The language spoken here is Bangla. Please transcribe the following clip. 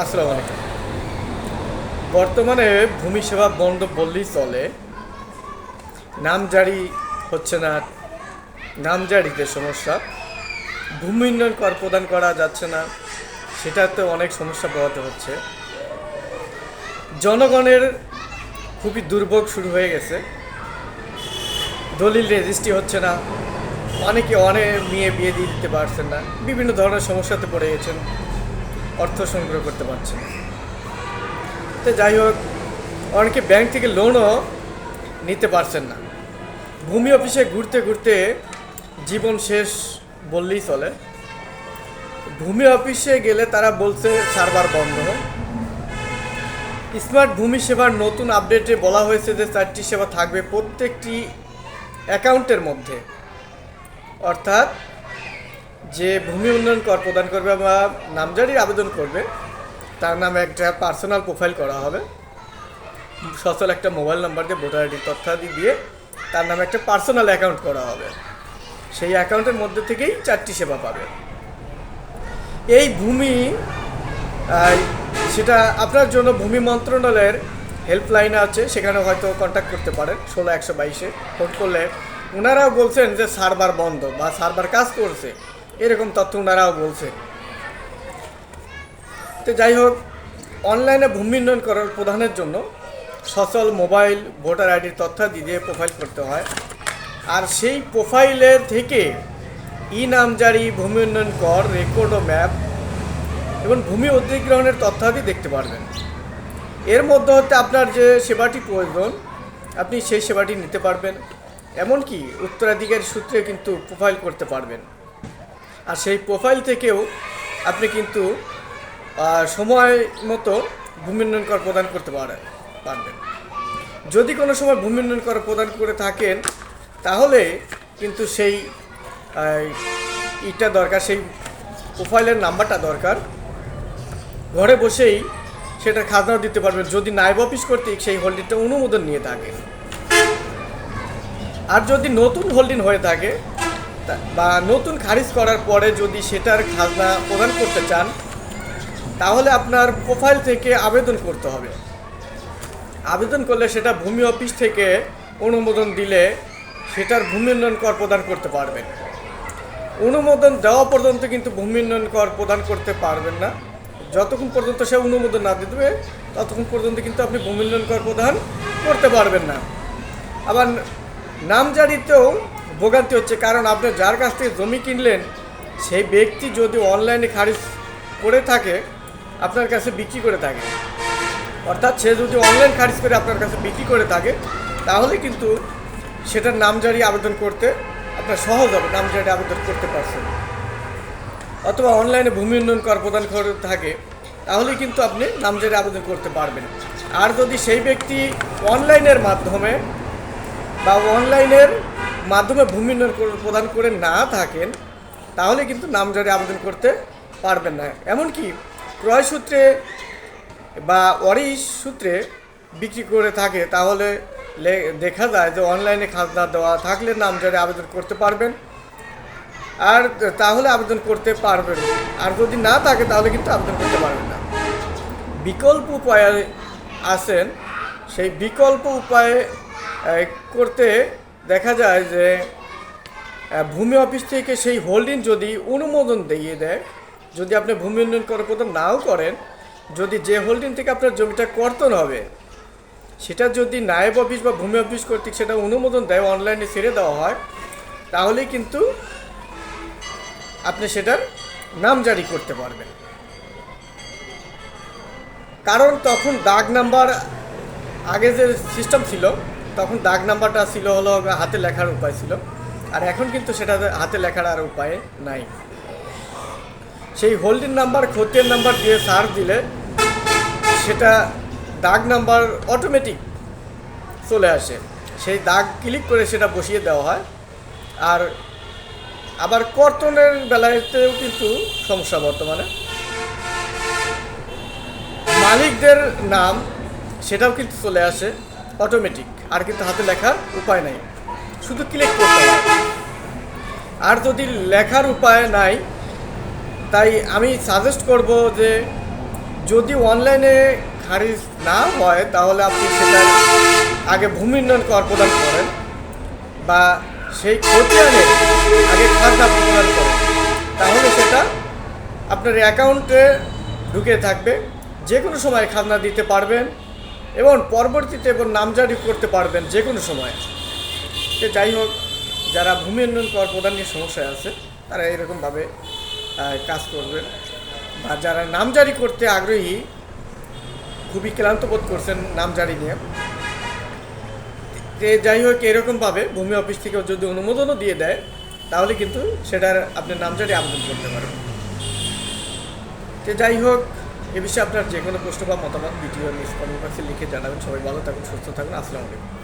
আসসালামু আলাইকুম। বর্তমানে ভূমি সেবা বন্ধ বললেই চলে। নামজারি হচ্ছে না নামজারিতে সমস্যা। ভূমি উন্নয়ন কর প্রদান করা যাচ্ছে না, সেটাতে অনেক সমস্যা পোহাতে হচ্ছে। জনগণের খুবই দুর্ভোগ শুরু হয়ে গেছে। দলিল রেজিস্ট্রি হচ্ছে না। অনেকে অনেক মেয়ে বিয়ে দিয়ে দিতে পারছেন না। বিভিন্ন ধরনের সমস্যাতে পড়ে গেছেন। অর্থ সংগ্রহ করতে পারছে তো যাই হোক, অনেকে ব্যাংক থেকে লোনও নিতে পারছেন না। ভূমি অফিসে ঘুরতে ঘুরতে জীবন শেষ বললেই চলে। ভূমি অফিসে গেলে তারা বলছে, সার্ভার বন্ধ। স্মার্ট ভূমি সেবার নতুন আপডেটে বলা হয়েছে যে চারটি সেবা থাকবে প্রত্যেকটি অ্যাকাউন্টের মধ্যে। অর্থাৎ যে ভূমি উন্নয়ন কর প্রদান করবে বা নামজারির আবেদন করবে, তার নামে একটা পার্সোনাল প্রোফাইল করা হবে। সচল একটা মোবাইল নাম্বার দিয়ে ভোটার আইডি তথ্যাদি দিয়ে তার নামে একটা পার্সোনাল অ্যাকাউন্ট করা হবে। সেই অ্যাকাউন্টের মধ্যে থেকেই চারটি সেবা পাবে। এই ভূমি সেটা আপনার জন্য ভূমি মন্ত্রণালয়ের হেল্পলাইন আছে, সেখানে হয়তো কন্ট্যাক্ট করতে পারেন, ষোলো একশো বাইশে। ফোন করলে ওনারাও বলছেন যে সার্ভার বন্ধ বা সার্ভার কাজ করছে। এরকম তথ্য ওনারাও বলছে। তো যাই হোক, অনলাইনে ভূমি উন্নয়ন করার প্রধানের জন্য সচল মোবাইল ভোটার আইডির তথ্য দিয়ে প্রোফাইল করতে হয়। আর সেই প্রোফাইলের থেকে ই নামজারি ভূমি উন্নয়ন কর রেকর্ড ও ম্যাপ এবং ভূমি অধিগ্রহণের তথ্যাদি দেখতে পারবেন। এর মধ্যে হতে আপনার যে সেবাটি প্রয়োজন, আপনি সেই সেবাটি নিতে পারবেন। এমনকি উত্তরাধিকারী সূত্রে কিন্তু প্রোফাইল করতে পারবেন। আর সেই প্রোফাইল থেকেও আপনি কিন্তু সময় মতো ভূমি উন্নয়ন কর প্রদান করতে পারেন পারবেন। যদি কোনো সময় ভূমি উন্নয়ন কর প্রদান করে থাকেন, তাহলে কিন্তু সেই ইটা দরকার, সেই প্রোফাইলের নাম্বারটা দরকার। ঘরে বসেই সেটা খাজনাও দিতে পারবেন। যদি নাইব অফিস কর্তৃক সেই হোল্ডিংটা অনুমোদন নিয়ে থাকে। আর যদি নতুন হোল্ডিং হয়ে থাকে বা নতুন খারিজ করার পরে যদি সেটার খাজনা প্রদান করতে চান, তাহলে আপনার প্রোফাইল থেকে আবেদন করতে হবে। আবেদন করলে সেটা ভূমি অফিস থেকে অনুমোদন দিলে সেটার ভূমি উন্নয়ন কর প্রদান করতে পারবেন। অনুমোদন দেওয়া পর্যন্ত কিন্তু ভূমি উন্নয়ন কর প্রদান করতে পারবেন না। যতক্ষণ পর্যন্ত সে অনুমোদন না দেবে, ততক্ষণ পর্যন্ত কিন্তু আপনি ভূমি উন্নয়ন কর প্রদান করতে পারবেন না। আবার নাম নামজারিতেও ভোগান্তি হচ্ছে, কারণ আপনি যার কাছ থেকে জমি কিনলেন, সেই ব্যক্তি যদি অনলাইনে খারিজ করে থাকে, আপনার কাছে বিক্রি করে থাকে। অর্থাৎ সে যদি অনলাইন খারিজ করে আপনার কাছে বিক্রি করে থাকে, তাহলে কিন্তু সেটার নামজারি আবেদন করতে আপনার সহজ হবে, নামজারি আবেদন করতে পারছেন। অথবা অনলাইনে ভূমি উন্নয়ন কর প্রদান করে থাকে তাহলে কিন্তু আপনি নামজারি আবেদন করতে পারবেন। আর যদি সেই ব্যক্তি অনলাইনের মাধ্যমে বা অনলাইনের মাধ্যমে ভূমি প্রদান করে না থাকেন, তাহলে কিন্তু নামজারি আবেদন করতে পারবেন না। এমনকি ক্রয় সূত্রে বা অরিস সূত্রে বিক্রি করে থাকে, তাহলে দেখা যায় যে অনলাইনে খাজনা দেওয়া থাকলে নামজারি আবেদন করতে পারবেন। আর তাহলে আবেদন করতে পারবেন। আর যদি না থাকে, তাহলে কিন্তু আবেদন করতে পারবেন না। বিকল্প উপায়ে আছেন সেই বিকল্প উপায়ে করতে দেখা যায় যে ভূমি অফিস থেকে সেই হোল্ডিং যদি অনুমোদন দিয়ে দেয়, যদি আপনি ভূমি উন্নয়ন করে নাও করেন, যদি যে হোল্ডিং থেকে আপনার জমিটা কর্তন হবে, সেটা যদি নায়েব অফিস বা ভূমি অফিস কর্তৃক সেটা অনুমোদন দেয়, অনলাইনে ছেড়ে দেওয়া হয় তাহলে কিন্তু আপনি সেটার নাম জারি করতে পারবেন। কারণ তখন দাগ নাম্বার আগে যে সিস্টেম ছিল তখন দাগ নাম্বারটা ছিল হলো হাতে লেখার উপায় ছিল। আর এখন কিন্তু সেটা হাতে লেখার আর উপায় নাই। সেই হোল্ডিং নাম্বার, খতিয়ান নাম্বার দিয়ে সার্চ দিলে সেটা দাগ নাম্বার অটোমেটিক চলে আসে। সেই দাগ ক্লিক করে সেটা বসিয়ে দেওয়া হয়। আর আবার কর্তনের বেলাতেও কিন্তু সমস্যা বর্তমানে। মালিকদের নাম সেটাও কিন্তু চলে আসে। অটোমেটিক আর কিন্তু হাতে লেখার উপায় নাই। শুধু ক্লিক করতে হবে। আর যদি লেখার উপায় নাই, তাই আমি সাজেস্ট করব যে যদি অনলাইনে খারিজ না হয়, তাহলে আপনি সেটা আগে ভূমি উন্নয়ন কর প্রদান করেন বা সেই খতিয়ানের আগে খাজনা প্রদান করেন। তাহলে সেটা আপনার অ্যাকাউন্টে ঢুকে থাকবে। যে কোনো সময় খাজনা দিতে পারবেন। এবং পরবর্তীতে এবং নামজারি করতে পারবেন যে কোনো সময়। সে যাই হোক, যারা ভূমি উন্নয়ন কর প্রদান নিয়ে সমস্যায় আছে, তারা এরকমভাবে কাজ করবেন। বা যারা নামজারি করতে আগ্রহী, খুবই ক্লান্ত বোধ করছেন নামজারি নিয়ে। যে যাই হোক, এরকমভাবে ভূমি অফিস থেকে যদি অনুমোদনও দিয়ে দেয়, তাহলে কিন্তু সেটার আপনি নামজারি আবেদন করতে পারবেন। যে যাই হোক এ বিষয়ে আপনার যে কোনো প্রশ্ন বা মতামত, ভিডিও বক্সে লিখে জানাবেন। সবাই ভালো থাকুন, সুস্থ থাকুন। আসসালামু আলাইকুম।